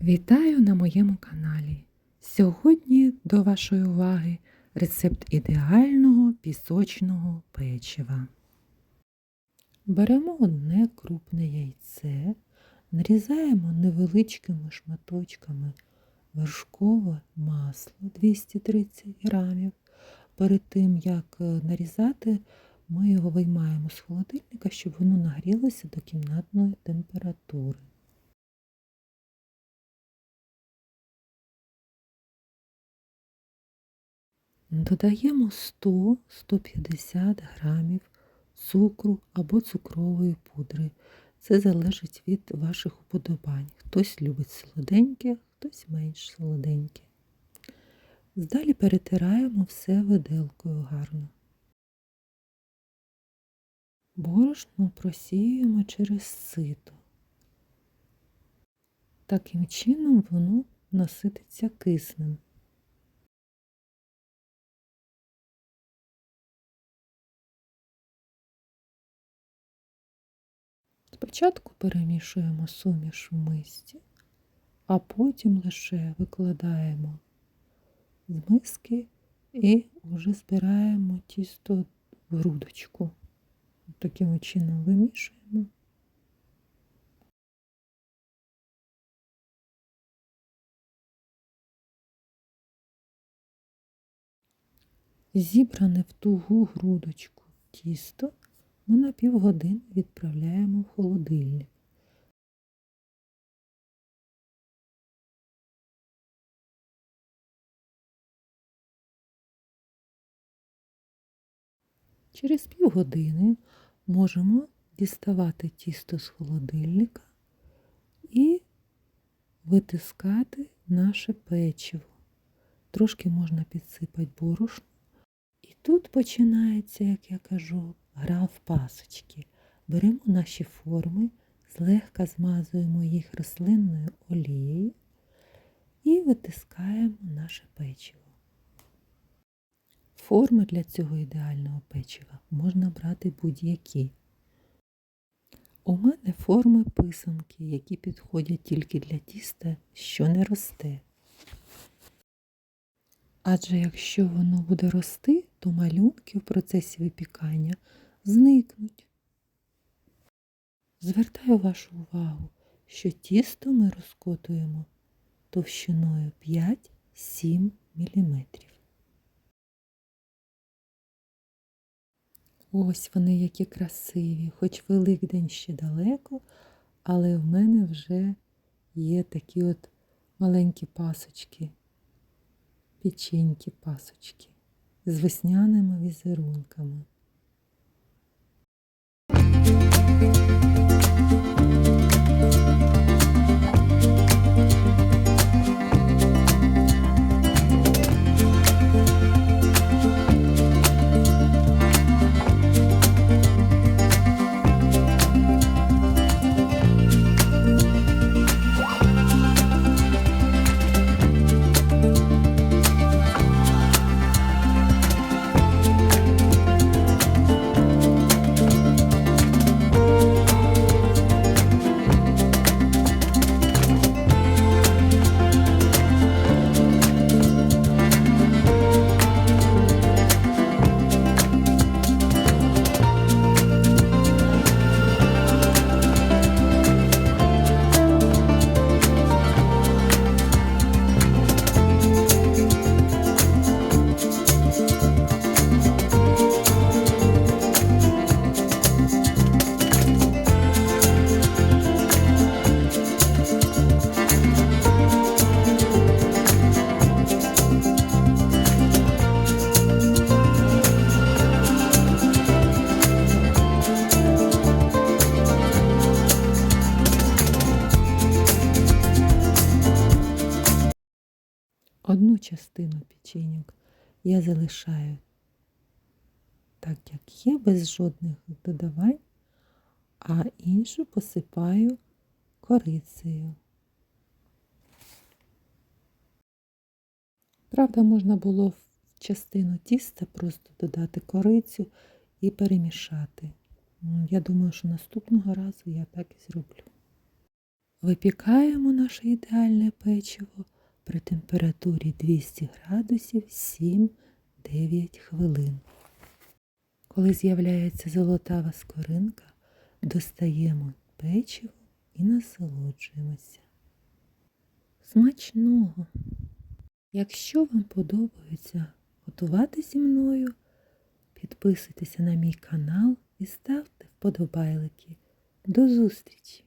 Вітаю на моєму каналі. Сьогодні до вашої уваги рецепт ідеального пісочного печива. Беремо одне крупне яйце, нарізаємо невеличкими шматочками вершкове масло 230 грамів. Перед тим, як е, нарізати, ми його виймаємо з холодильника, щоб воно нагрілося до кімнатної температури. Додаємо 100-150 грамів цукру або цукрової пудри. Це залежить від ваших уподобань. Хтось любить солоденьке, хтось менш солоденьке. Далі перетираємо все виделкою гарно. Борошно просіюємо через сито. Таким чином воно насититься киснем. Спочатку перемішуємо суміш в мисці, а потім лише викладаємо з миски і вже збираємо тісто в грудочку. Таким чином вимішуємо. Зібране в тугу грудочку тісто ми на півгодини відправляємо в холодильник. Через півгодини можемо діставати тісто з холодильника і витискати наше печиво. Трошки можна підсипати борошно. І тут починається, як я кажу, гра в пасочки. Беремо наші форми, злегка змазуємо їх рослинною олією і витискаємо наше печиво. Форми для цього ідеального печива можна брати будь-які. У мене форми писанки, які підходять тільки для тіста, що не росте. Адже якщо воно буде рости, то малюнки в процесі випікання зникнуть. Звертаю вашу увагу, що тісто ми розкотуємо товщиною 5-7 мм. Ось вони які красиві, хоч Великдень ще далеко, але в мене вже є такі от маленькі пасочки, печенькі пасочки з весняними візерунками. Thank you. Одну частину печеньок я залишаю так, як є, без жодних додавань, а іншу посипаю корицею. Правда, можна було в частину тіста просто додати корицю і перемішати. Я думаю, що наступного разу я так і зроблю. Випікаємо наше ідеальне печиво при температурі 200 градусів 7-9 хвилин. Коли з'являється золотава скоринка, достаємо печиво і насолоджуємося. Смачного! Якщо вам подобається готувати зі мною, підписуйтеся на мій канал і ставте вподобайлики. До зустрічі!